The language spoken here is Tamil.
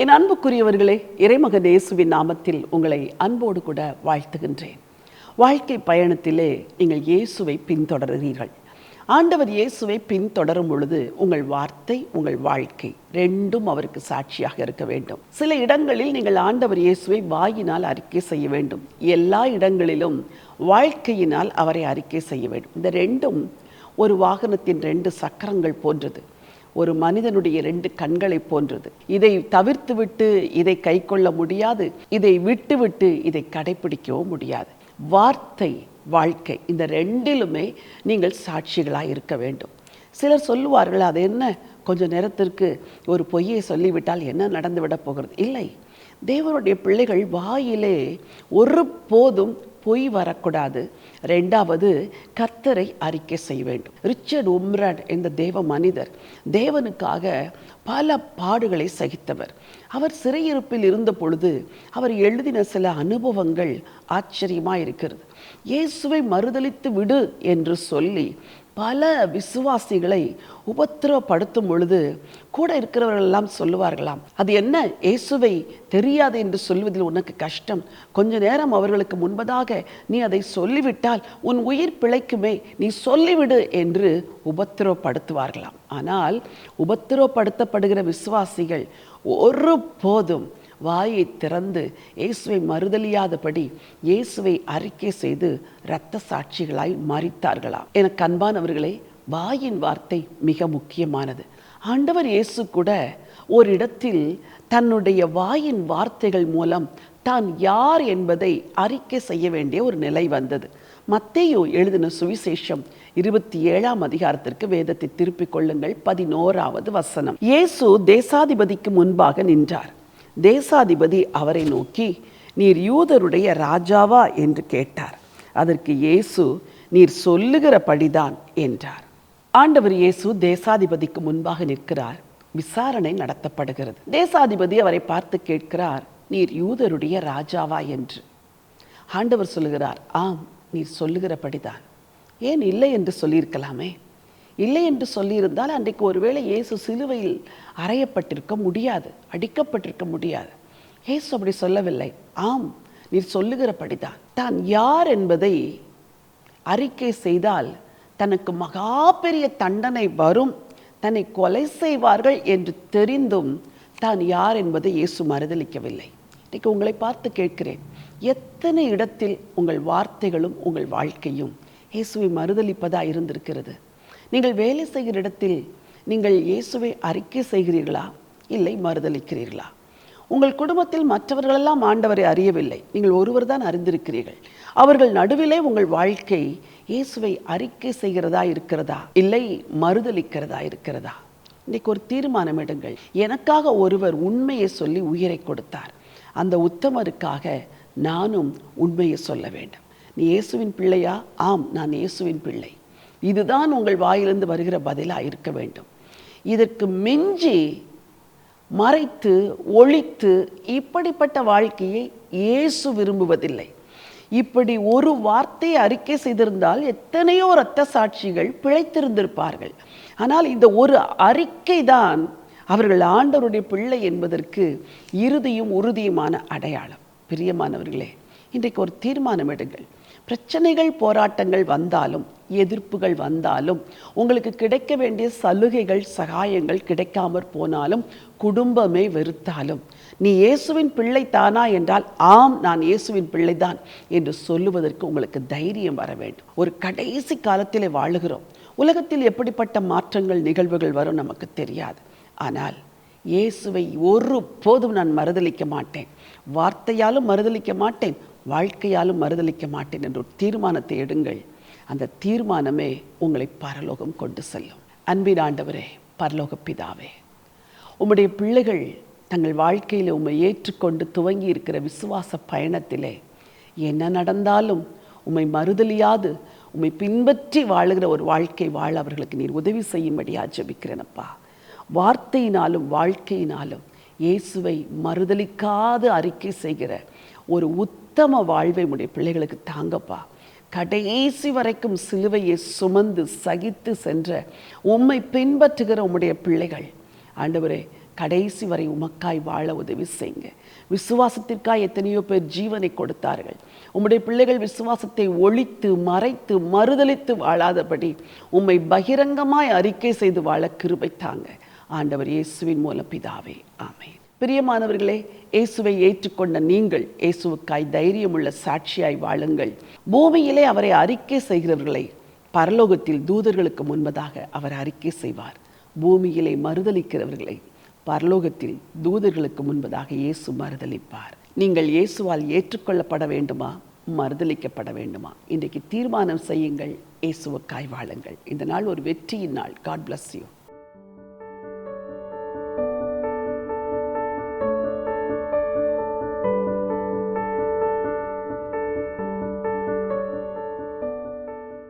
என் அன்புக்குரியவர்களே இறைமகன் இயேசுவின் நாமத்தில் உங்களை அன்போடு கூட வாழ்த்துகின்றேன். வாழ்க்கை பயணத்திலே நீங்கள் இயேசுவை பின்தொடர்கிறீர்கள். ஆண்டவர் இயேசுவை பின்தொடரும் பொழுது உங்கள் வார்த்தை உங்கள் வாழ்க்கை ரெண்டும் அவருக்கு சாட்சியாக இருக்க வேண்டும். சில இடங்களில் நீங்கள் ஆண்டவர் இயேசுவை வாயினால் அறிக்கை செய்ய வேண்டும். எல்லா இடங்களிலும் வாழ்க்கையினால் அவரை அறிக்கை செய்ய வேண்டும். இந்த ரெண்டும் ஒரு வாகனத்தின் ரெண்டு சக்கரங்கள் போன்றது. ஒரு மனிதனுடைய ரெண்டு கண்களை போன்றது. இதை தவிர்த்துவிட்டு இதை கை கொள்ள முடியாது. இதை விட்டுவிட்டு இதை கடைபிடிக்கவும் முடியாது. வார்த்தை வாழ்க்கை இந்த ரெண்டிலுமே நீங்கள் சாட்சிகளாக இருக்க வேண்டும். சிலர் சொல்லுவார்கள் அது என்ன? கொஞ்ச நேரத்திற்கு ஒரு பொய்யை சொல்லிவிட்டால் என்ன நடந்துவிட போகிறது? இல்லை. தேவனுடைய பிள்ளைகள் வாயிலே ஒரு போதும் பொய் வரக்கூடாது. ரெண்டாவது கத்தரை அறிக்கை செய்ய வேண்டும். ரிச்சர்ட் உம்ரட் என்ற தேவ மனிதர் தேவனுக்காக பல பாடுகளை சகித்தவர். அவர் சிறையிருப்பில் இருந்த பொழுது அவர் எழுதின சில அனுபவங்கள் ஆச்சரியமாக இருக்கிறது இயேசுவை மறுதலித்து விடு என்று சொல்லி பல விசுவாசிகளை உபத்திரவப்படுத்தும் பொழுது கூட இருக்கிறவர்கள் எல்லாம் சொல்லுவார்களாம் அது என்ன? இயேசுவை தெரியாது என்று சொல்வதில் உனக்கு கஷ்டம். கொஞ்ச நேரம் அவர்களுக்கு முன்பதாக நீ அதை சொல்லிவிட்டால் உன் உயிர் பிழைக்குமே. நீ சொல்லிவிடு என்று உபத்திரவப்படுத்துவார்களாம். ஆனால் உபத்திரவப்படுத்தப்படுகிற விசுவாசிகள் ஒரு போதும் வாயை திறந்து இயேசுவை மறுதலியாதபடி இயேசுவை அறிக்கை செய்து இரத்த சாட்சிகளாய் மறித்தார்களாம் எனக்கு அன்பானவர்களே வாயின் வார்த்தை மிக முக்கியமானது. ஆண்டவர் இயேசு கூட ஒரு இடத்தில் தன்னுடைய வாயின் வார்த்தைகள் மூலம் தான் யார் என்பதை அறிக்கை செய்ய வேண்டிய ஒரு நிலை வந்தது. மத்தையோ எழுதின சுவிசேஷம் இருபத்தி ஏழாம் அதிகாரத்திற்கு வேதத்தை திருப்பிக் கொள்ளுங்கள் பதினோராவது வசனம். இயேசு தேசாதிபதிக்கு முன்பாக நின்றார். தேசாதிபதி அவரை நோக்கி நீர் யூதருடைய ராஜாவா? என்று கேட்டார். அதற்கு இயேசு நீர் சொல்லுகிறபடிதான் என்றார். ஆண்டவர் இயேசு தேசாதிபதிக்கு முன்பாக நிற்கிறார். விசாரணை நடத்தப்படுகிறது. தேசாதிபதி அவரை பார்த்து கேட்கிறார் நீர் யூதருடைய ராஜாவா? என்று. ஆண்டவர் சொல்லுகிறார் ஆம் நீர் சொல்லுகிறபடிதான். ஏன் இல்லை? என்று சொல்லியிருக்கலாமே. இல்லை என்று சொல்லியிருந்தால் அன்றைக்கு ஒருவேளை இயேசு சிலுவையில் அறையப்பட்டிருக்க முடியாது அடிக்கப்பட்டிருக்க முடியாது. இயேசு அப்படி சொல்லவில்லை. ஆம் நீர் சொல்லுகிறபடிதான். தான் யார் என்பதை அறிக்கை செய்தால் தனக்கு மகா பெரிய தண்டனை வரும் தன்னை கொலை செய்வார்கள் என்று தெரிந்தும் தான் யார் என்பதை இயேசு மறுதளிக்கவில்லை இன்றைக்கு உங்களை பார்த்து கேட்கிறேன். எத்தனை இடத்தில் உங்கள் வார்த்தைகளும் உங்கள் வாழ்க்கையும் இயேசுவை மறுதளிப்பதாக இருந்திருக்கிறது? நீங்கள் வேலை செய்கிற இடத்தில் நீங்கள் இயேசுவை அறிக்கை செய்கிறீர்களா? இல்லை மறுதளிக்கிறீர்களா உங்கள் குடும்பத்தில் மற்றவர்களெல்லாம் ஆண்டவரை அறியவில்லை. நீங்கள் ஒருவர் தான் அறிந்திருக்கிறீர்கள். அவர்கள் நடுவிலே உங்கள் வாழ்க்கை இயேசுவை அறிக்கை செய்கிறதா இருக்கிறதா? இல்லை மறுதளிக்கிறதா இருக்கிறதா? இன்னைக்கு ஒரு தீர்மானம் எடுங்கள். எனக்காக ஒருவர் உண்மையை சொல்லி உயிரை கொடுத்தார். அந்த உத்தமருக்காக நானும் உண்மையை சொல்ல வேண்டும். நீ இயேசுவின் பிள்ளையா? ஆம் நான் இயேசுவின் பிள்ளை. இதுதான் உங்கள் வாயிலிருந்து வருகிற பதிலாக இருக்க வேண்டும். இதற்கு மிஞ்சி மறைத்து ஒழித்து இப்படிப்பட்ட வாழ்க்கையை இயேசு விரும்புவதில்லை. இப்படி ஒரு வார்த்தையை அறிக்கை செய்திருந்தால் எத்தனையோ இரத்த சாட்சிகள் பிழைத்திருந்திருப்பார்கள். ஆனால் இந்த ஒரு அறிக்கை தான் அவர்கள் ஆண்டவருடைய பிள்ளை என்பதற்கு இறுதியும் உறுதியுமான அடையாளம். பிரியமானவர்களே இன்றைக்கு ஒரு தீர்மானம் எடுங்கள். பிரச்சனைகள் போராட்டங்கள் வந்தாலும் எதிர்ப்புகள் வந்தாலும் உங்களுக்கு கிடைக்க வேண்டிய சலுகைகள் சகாயங்கள் கிடைக்காமற் போனாலும் குடும்பமே வெறுத்தாலும் நீ இயேசுவின் பிள்ளை தானா என்றால் ஆம் நான் இயேசுவின் பிள்ளைதான் என்று சொல்லுவதற்கு உங்களுக்கு தைரியம் வர வேண்டும். ஒரு கடைசி காலத்திலே வாழுகிறோம். உலகத்தில் எப்படிப்பட்ட மாற்றங்கள் நிகழ்வுகள் வரும் நமக்கு தெரியாது. ஆனால் இயேசுவை ஒரு போதும் நான் மறுதளிக்க மாட்டேன். வார்த்தையாலும் மறுதளிக்க மாட்டேன். வாழ்க்கையாலும் மறுதளிக்க மாட்டேன் என்ற ஒரு தீர்மானத்தை எடுங்கள். அந்த தீர்மானமே உங்களை பரலோகம் கொண்டு செல்லும். அன்பின் ஆண்டவரே பரலோக பிதாவே உம்முடைய பிள்ளைகள் தங்கள் வாழ்க்கையில் உம்மை ஏற்றுக்கொண்டு துவங்கி இருக்கிற விசுவாச பயணத்திலே என்ன நடந்தாலும் உம்மை மறுதலியாது உம்மை பின்பற்றி வாழுகிற ஒரு வாழ்க்கை வாழ அவர்களுக்கு நீர் உதவி செய்யும்படியா ஜெபிக்கிறேனப்பா. வார்த்தையினாலும் வாழ்க்கையினாலும் இயேசுவை மறுதலிக்காது அறிக்கை செய்கிற ஒரு உத்தம வாழ்வை உடைய பிள்ளைகளுக்கு தாங்கப்பா. கடைசி வரைக்கும் சிலுவையை சுமந்து சகித்து சென்ற உம்மை பின்பற்றுகிற உம்முடைய பிள்ளைகள் ஆண்டவரே கடைசி வரை உமக்காய் வாழ உதவி செய்யுங்க. விசுவாசத்திற்காக எத்தனையோ பேர் ஜீவனை கொடுத்தார்கள். உம்முடைய பிள்ளைகள் விசுவாசத்தை ஒழித்து மறைத்து மறுதலித்து வாழாதபடி உம்மை பகிரங்கமாய் அறிக்கை செய்து வாழ கிருபை தாங்க. ஆண்டவர் இயேசுவின் மூலம் பிதாவே ஆமை பிரியமானவர்களே இயேசுவை ஏற்றுக்கொண்ட நீங்கள் இயேசுவுக்காய் தைரியமுள்ள சாட்சியாய் வாழுங்கள். பூமியிலே அவரை அறிக்கை செய்கிறவர்களை பரலோகத்தில் தூதர்களுக்கு முன்பதாக அவர் அறிக்கை செய்வார். பூமியிலே மறுதலிக்கிறவர்களை பரலோகத்தில் தூதர்களுக்கு முன்பதாக இயேசு மறுதலிப்பார். நீங்கள் இயேசுவால் ஏற்றுக்கொள்ளப்பட வேண்டுமா? மறுதளிக்கப்பட வேண்டுமா? இன்றைக்கு தீர்மானம் செய்யுங்கள் இயேசுவுக்காய் வாழுங்கள். இந்த நாள் ஒரு வெற்றியின் நாள். God bless you